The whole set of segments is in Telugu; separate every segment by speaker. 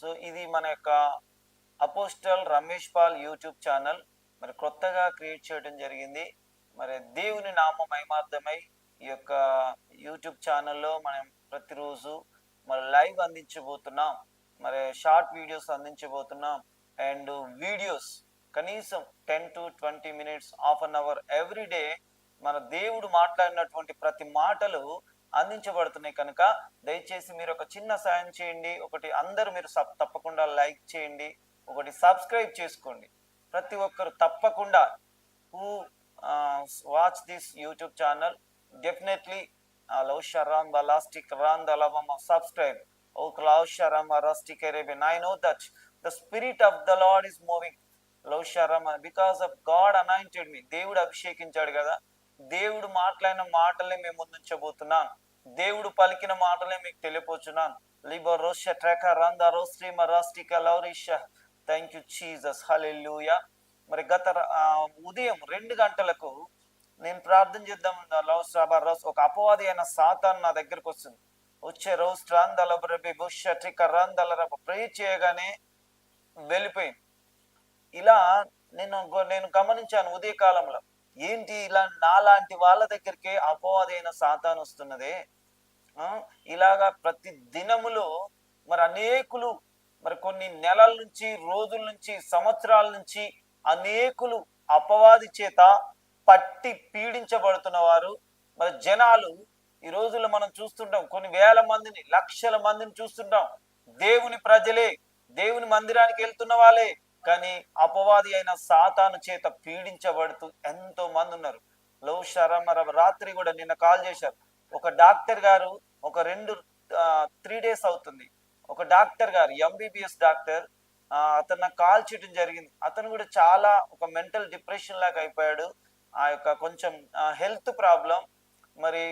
Speaker 1: సో ఇది మన యొక్క apostle Ramesh Paul YouTube channel. మరి కొత్తగా క్రియేట్ చేయడం జరిగింది. మరి దేవుని నామ మహిమార్థమై ఈ యొక్క యూట్యూబ్ ఛానల్లో మనం ప్రతిరోజు మరి లైవ్ అందించబోతున్నాం. మరి షార్ట్ వీడియోస్ అందించబోతున్నాం. అండ్ వీడియోస్ కనీసం ten to twenty minutes half an hour every day మన దేవుడు మాట్లాడినటువంటి ప్రతి మాటలు అందించబడుతున్నాయి కనుక దయచేసి మీరు ఒక చిన్న సాయం చేయండి. ఒకటి అందరూ మీరు సబ్ తప్పకుండా లైక్ చేయండి. ఒకటి సబ్స్క్రైబ్ చేసుకోండి. ప్రతి ఒక్కరు తప్పకుండా who watch this YouTube channel. Definitely love Ram ద లాస్టిక్ రాన్ the love subscribe. Oh love రామ్ అరాస్టిక్ Arabian I know that the spirit of the Lord is moving love Ram because of God anointed me. దేవుడు అభిషేకించాడు కదా. దేవుడు మాట్లాడిన మాటలే మేము ముందుంచబోతున్నాను దేవుడు పలికిన మాటలే మీకు తెలియపోచున్నాను లిబో రోష ట్రెక రంద రోస్ట్రీమ రాస్టిక లౌరీష. థ్యాంక్ యూ చీజస్ హలెల్లుయా మరి గత ఉదయం రెండు గంటలకు నేను ప్రార్థన చేద్దాం లవ్ స్ట్రాబర్ రోస్ ఒక అపవాది అయిన సాతాన్ నా దగ్గరకు వస్తుంది. వచ్చే రోజు రాందలబరబి బుష ట్రిక రాందలరబ ప్రే చేయగానే వెళ్ళిపోయింది. ఇలా నేను గో- నేను గమనించాను ఉదయ కాలంలో ఏంటి ఇలా నాలాంటి వాళ్ళ దగ్గరికే అపవాదైన సాతాను వస్తున్నదే? ఇలాగా ప్రతి దినములో మరి అనేకులు మరి కొన్ని నెలల నుంచి రోజుల నుంచి సంవత్సరాల నుంచి అనేకులు అపవాది చేత పట్టి పీడించబడుతున్న వారు మరి జనాలు ఈ రోజుల్లో మనం చూస్తుంటాం కొన్ని వేల మందిని లక్షల మందిని చూస్తుంటాం. దేవుని ప్రజలే దేవుని మందిరానికి వెళ్తున్న వాళ్ళే కానీ అపవాది అయిన సాతాను చేత పీడించబడుతూ ఎంతో మంది ఉన్నారు. లో శరమర రాత్రి కూడా నిన్న కాల్ చేశారు. ఒక డాక్టర్ గారు ఒక రెండు త్రీ డేస్ అవుతుంది. ఒక డాక్టర్ గారు ఎంబీబీఎస్ డాక్టర్ అతను నాకు కాల్ చేయడం జరిగింది. అతను కూడా చాలా ఒక మెంటల్ డిప్రెషన్ లాగా అయిపోయాడు. ఆ యొక్క కొంచెం హెల్త్ ప్రాబ్లం. మరి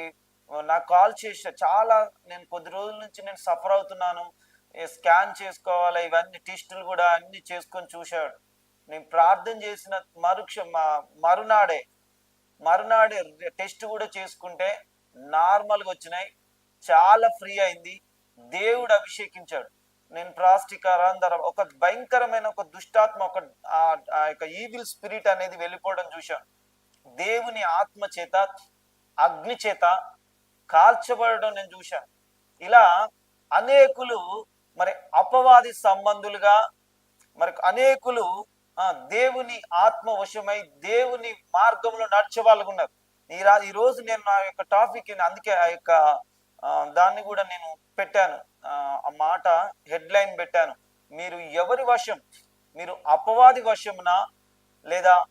Speaker 1: నాకు కాల్ చేసా చాలా నేను కొద్ది రోజుల నుంచి నేను సఫర్ అవుతున్నాను. స్కాన్ చేసుకోవాలి? ఇవన్నీ టెస్టులు కూడా అన్ని చేసుకొని చూశాడు. నేను ప్రార్థన చేసిన మరుక్ష మరునాడే మరునాడే టెస్ట్ కూడా చేసుకుంటే నార్మల్గా వచ్చినాయి. చాలా ఫ్రీ అయింది. దేవుడు అభిషేకించాడు. నేను ప్లాస్టిక్ అరాంధర ఒక భయంకరమైన ఒక దుష్టాత్మ ఒక ఆ యొక్క ఈవిల్ స్పిరిట్ అనేది వెళ్ళిపోవడం చూశాను. దేవుని ఆత్మ చేత అగ్ని చేత కాల్చబడడం నేను చూశాను. ఇలా అనేకులు మరి అపవాది సంబంధులుగా మరి అనేకులు దేవుని ఆత్మ వశమై దేవుని మార్గంలో నడిచే వాళ్ళు ఉన్నారు. ఈ రా ఈ రోజు నేను నా యొక్క టాపిక్ అందుకే ఆ యొక్క దాన్ని కూడా నేను పెట్టాను. ఆ, మాట హెడ్ లైన్ పెట్టాను. మీరు ఎవరి వశం? మీరు అపవాది వశమునా లేదా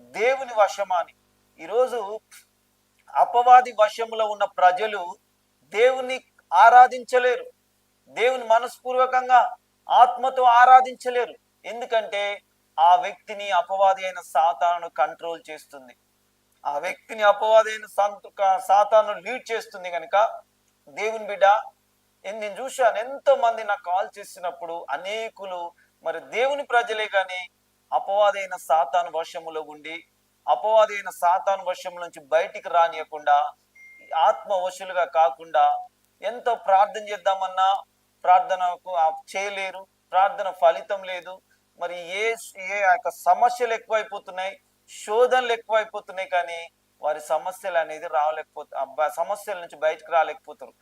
Speaker 1: దేవుని వశమా అని? ఈరోజు అపవాది వశంలో ఉన్న ప్రజలు దేవుని ఆరాధించలేరు. దేవుని మనస్పూర్వకంగా ఆత్మతో ఆరాధించలేరు. ఎందుకంటే ఆ వ్యక్తిని అపవాది అయిన సాతాను కంట్రోల్ చేస్తుంది. ఆ వ్యక్తిని అపవాది అయిన సంత- సాతాను లీడ్ చేస్తుంది కనుక దేవుని బిడ్డ నేను చూశాను ఎంతో మంది నాకు కాల్ చేసినప్పుడు అనేకులు మరి దేవుని ప్రజలే కానీ అపవాదైన సాతాను వశములో ఉండి అపవాదైన సాతాను వశం నుంచి బయటికి రానియకుండా ఆత్మ వశులుగా కాకుండా ఎంతో ప్రార్థన చేద్దామన్నా ప్రార్థనకు చేయలేరు ప్రార్థన ఫలితం లేదు. మరి ఏ ఏ యొక్క సమస్యలు ఎక్కువైపోతున్నాయి శోధనలు ఎక్కువైపోతున్నాయి కానీ వారి సమస్యలు అనేది రాలేకపోతే అబ్బా సమస్యల నుంచి బయటకు రాలేకపోతారు.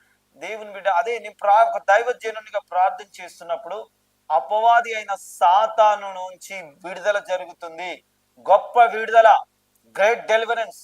Speaker 1: దేవుని బిడ్డ అదే నేను ప్రా ఒక దైవజనునిగా ప్రార్థన చేస్తున్నప్పుడు అపవాది అయిన సాతాను నుంచి విడుదల జరుగుతుంది. గొప్ప విడుదల గ్రేట్ డెలివరెన్స్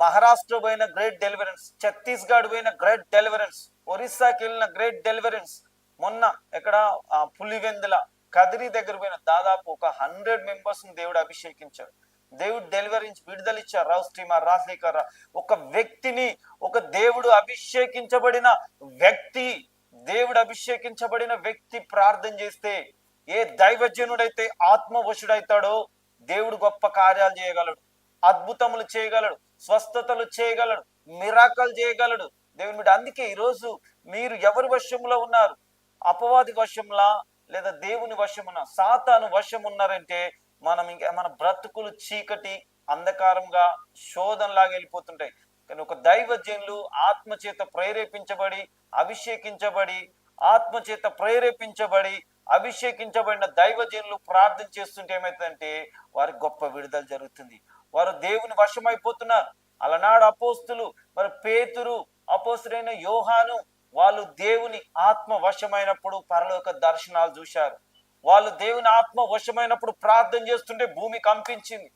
Speaker 1: మహారాష్ట్ర పోయిన గ్రేట్ డెలివరెన్స్ ఛత్తీస్గఢ్ పోయిన గ్రేట్ డెలివరెన్స్ ఒరిస్సాకి వెళ్ళిన గ్రేట్ డెలివరెన్స్ మొన్న ఎక్కడ పులివెందుల కదిరి దగ్గర పోయిన దాదాపు ఒక హండ్రెడ్ మెంబర్స్ దేవుడు అభిషేకించాడు. దేవుడు డెలివరించి విడుదల ఇచ్చారు. రావు శ్రీమా రాజశేఖర ఒక వ్యక్తిని ఒక దేవుడు అభిషేకించబడిన వ్యక్తి దేవుడు అభిషేకించబడిన వ్యక్తి ప్రార్థన చేస్తే ఏ దైవజనుడైతే ఆత్మవశుడైతాడో దేవుడు గొప్ప కార్యాలు చేయగలడు. అద్భుతములు చేయగలడు. స్వస్థతలు చేయగలడు. మిరాకలు చేయగలడు. దేవుని అందుకే ఈరోజు మీరు ఎవరి వశంలో ఉన్నారు? అపవాది వశంలా లేదా దేవుని వశమున సాతాను వశం ఉన్నారంటే మనం ఇంకా మన బ్రతుకులు చీకటి అంధకారంగా శోధనలాగా వెళ్ళిపోతుంటాయి. కానీ ఒక దైవజనులు ఆత్మచేత ప్రేరేపించబడి అభిషేకించబడి ఆత్మచేత ప్రేరేపించబడి అభిషేకించబడిన దైవజనులు ప్రార్థన చేస్తుంటే ఏమైతుందంటే వారికి గొప్ప విడుదల జరుగుతుంది. వారు దేవుని వశమైపోతున్నారు. అలనాడు అపోస్తులు మరి పేతురు అపోస్తుడైన యోహాను వాళ్ళు దేవుని ఆత్మ వశమైనప్పుడు పరలోక దర్శనాలు చూశారు. వాళ్ళు దేవుని ఆత్మ వశమైనప్పుడు ప్రార్థన చేస్తుంటే భూమి కంపించింది.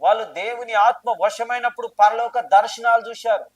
Speaker 1: వాళ్ళు దేవుని ఆత్మ వశమైనప్పుడు పరలోక దర్శనాలు చూశారు.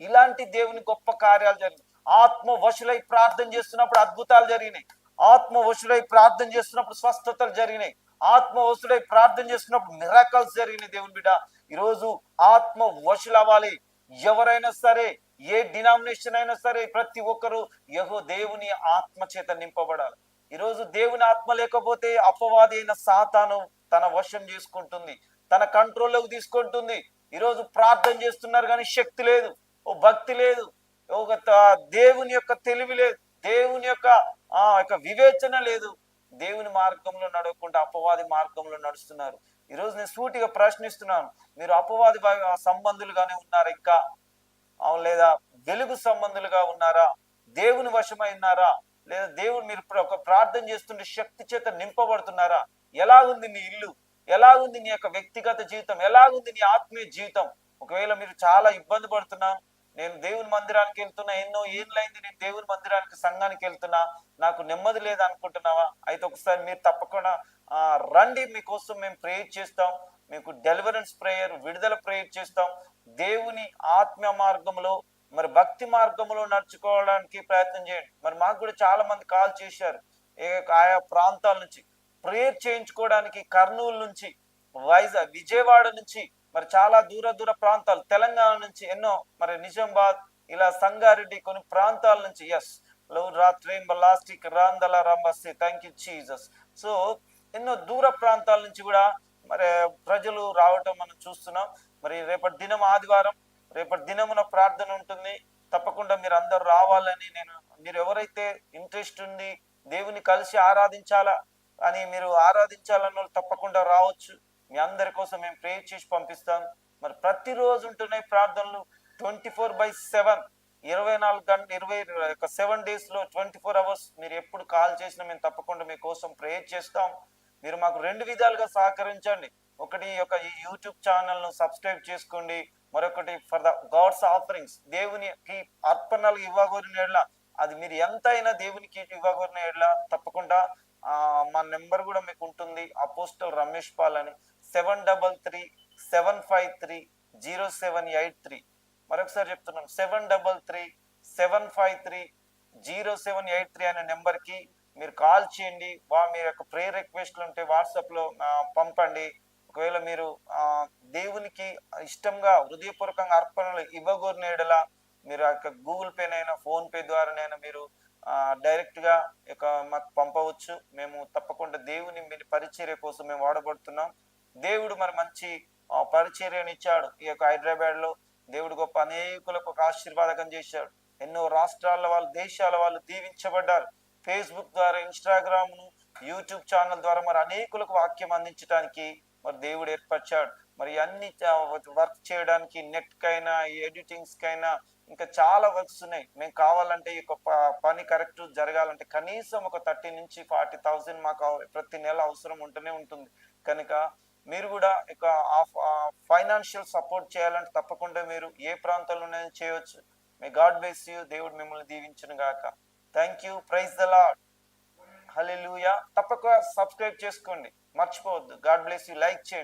Speaker 1: ఇలాంటి దేవుని గొప్ప కార్యాలు జరిగినాయి. ఆత్మ వశులై ప్రార్థన చేస్తున్నప్పుడు అద్భుతాలు జరిగినాయి. ఆత్మ వశులై ప్రార్థన చేస్తున్నప్పుడు స్వస్థతలు జరిగినాయి. ఆత్మ వశులై ప్రార్థన చేస్తున్నప్పుడు మిరాకల్స్ జరిగినాయి దేవుని బిడ్డ. ఈరోజు ఆత్మ వశులు అవ్వాలి ఎవరైనా సరే ఏ డినామినేషన్ అయినా సరే ప్రతి ఒక్కరు యహో దేవుని ఆత్మ చేత నింపబడాలి. ఈరోజు దేవుని ఆత్మ లేకపోతే అపవాది అయిన సాతాను తన వశం చేసుకుంటుంది తన కంట్రోల్లోకి తీసుకుంటుంది. ఈరోజు ప్రార్థన చేస్తున్నారు కానీ శక్తి లేదు ఓ భక్తి లేదు ఒక త- దేవుని యొక్క తెలివి లేదు దేవుని యొక్క ఆ యొక్క వివేచన లేదు. దేవుని మార్గంలో నడవకుండా అపవాది మార్గంలో నడుస్తున్నారు. ఈరోజు నేను సూటిగా ప్రశ్నిస్తున్నాను మీరు అపవాది సంబంధులుగానే ఉన్నారు ఇంకా? లేదా వెలుగు సంబంధులుగా ఉన్నారా? దేవుని వశమై ఉన్నారా? లేదా దేవుడు మీరు ప్ర- ఒక ప్రార్థన చేస్తుంటే శక్తి చేత నింపబడుతున్నారా? ఎలా ఉంది నీ ఇల్లు? ఎలా ఉంది నీ యొక్క వ్యక్తిగత జీవితం? ఎలా ఉంది నీ ఆత్మీయ జీవితం? ఒకవేళ మీరు చాలా ఇబ్బంది పడుతున్నా నేను దేవుని మందిరానికి వెళ్తున్నా ఎన్నో ఏళ్ళైంది నేను దేవుని మందిరానికి సంఘానికి వెళ్తున్నా నాకు నెమ్మది లేదు అనుకుంటున్నావా అయితే ఒకసారి మీరు తప్పకుండా రండి మీకోసం మేము ప్రేయర్ చేస్తాం. మీకు డెలివరెన్స్ ప్రేయర్ విడుదల ప్రేయర్ చేస్తాం. దేవుని ఆత్మ మార్గంలో మరి భక్తి మార్గంలో నడుచుకోవడానికి ప్రయత్నం చేయండి. మరి మాకు కూడా చాలా మంది కాల్ చేశారు. ఆయా ప్రాంతాల నుంచి. ప్రేయర్ చేయించుకోవడానికి కర్నూలు నుంచి వైజాగ్ విజయవాడ నుంచి మరి చాలా దూర దూర ప్రాంతాలు తెలంగాణ నుంచి ఎన్నో మరి నిజామాబాద్ ఇలా సంగారెడ్డి కొన్ని ప్రాంతాల నుంచి ఎస్ లవ్ రాత్రి లాస్టిక్ రాందల రంబస్తి థ్యాంక్ యూ చీజస్ సో ఎన్నో దూర ప్రాంతాల నుంచి కూడా మరి ప్రజలు రావటం మనం చూస్తున్నాం. మరి రేపటి దినం ఆదివారం రేపటి దినమున ప్రార్థన ఉంటుంది. తప్పకుండా మీరు అందరు రావాలని నేను మీరు ఎవరైతే ఇంట్రెస్ట్ ఉంది దేవుని కలిసి ఆరాధించాలా అని మీరు ఆరాధించాలన్న వాళ్ళు తప్పకుండా రావచ్చు. మీ అందరి కోసం మేము ప్రే చేసి పంపిస్తాం. మరి ప్రతిరోజు ఉంటున్నాయి ప్రార్థనలు ట్వంటీ ఫోర్ బై సెవెన్. ఇరవై నాలుగు గంట ఇరవై ఒక సెవెన్ డేస్లో ట్వంటీ ఫోర్ అవర్స్ మీరు ఎప్పుడు కాల్ చేసినా మేము తప్పకుండా మీకోసం ప్రేయర్ చేస్తాం. మీరు మాకు రెండు విధాలుగా సహకరించండి. ఒకటి యొక్క ఈ యూట్యూబ్ ఛానల్ను సబ్స్క్రైబ్ చేసుకోండి. మరొకటి ఫర్ ద గాడ్స్ ఆఫరింగ్స్ దేవునికి అర్పణలు ఇవ్వగోరిన ఎడ్ల అది మీరు ఎంత అయినా దేవునికి ఇవ్వగోరిన ఎడ్ల తప్పకుండా మా నెంబర్ కూడా మీకు ఉంటుంది. అపోస్టల్ రమేష్ పాల్ అని. Seven double three seven five three zero seven eight three. మరొకసారి చెప్తున్నాం seven double three seven five three zero seven eight three అనే నెంబర్కి మీరు కాల్ చేయండి వా మీ యొక్క ప్రేయర్ రిక్వెస్ట్లు ఉంటే వాట్సాప్లో పంపండి. ఒకవేళ మీరు దేవునికి ఇష్టంగా హృదయపూర్వకంగా అర్పణలు ఇవ్వగోరినేడలా మీరు ఆ యొక్క గూగుల్ పేనైనా ఫోన్ పే ద్వారానైనా మీరు డైరెక్ట్గా డైరెక్ట్ ఇక మాకు పంపవచ్చు. మేము తప్పకుండా దేవుని మీ పరిచర్య కోసం మేము వాడబడుతున్నాం. దేవుడు మరి మంచి పరిచర్యనిచ్చాడు ఇచ్చాడు. ఈ యొక్క హైదరాబాద్లో దేవుడు గొప్ప అనేకులకు ఒక ఆశీర్వాదకం చేశాడు. ఎన్నో రాష్ట్రాల వాళ్ళు దేశాల వాళ్ళు దీవించబడ్డారు. ఫేస్బుక్ ద్వారా ఇన్స్టాగ్రామ్ను యూట్యూబ్ ఛానల్ ద్వారా మరి అనేకులకు వాక్యం అందించడానికి మరి దేవుడు ఏర్పరిచాడు. మరి అన్ని వర్క్ చేయడానికి నెట్ కైనా ఎడిటింగ్స్ కైనా ఇంకా చాలా వర్క్స్ ఉన్నాయి. మేము కావాలంటే ఈ యొక్క ప- పని కరెక్ట్ జరగాలంటే కనీసం ఒక థర్టీ నుంచి ఫార్టీ థౌసండ్ మాకు ప్రతి నెల అవసరం ఉంటూనే ఉంటుంది. కనుక మీరు కూడా ఇక ఫైనాన్షియల్ సపోర్ట్ చేయాలంటే తప్పకుండా మీరు ఏ ప్రాంతంలోనే చేయవచ్చు మే గాడ్ బేస్ యూ. దేవుడు మిమ్మల్ని దీవించను గాక thank you praise the Lord hallelujah తప్పక సబ్స్క్రైబ్ చేసుకోండి. మర్చిపోవద్దు. గాడ్ బ్లెస్ యూ లైక్ చేయండి.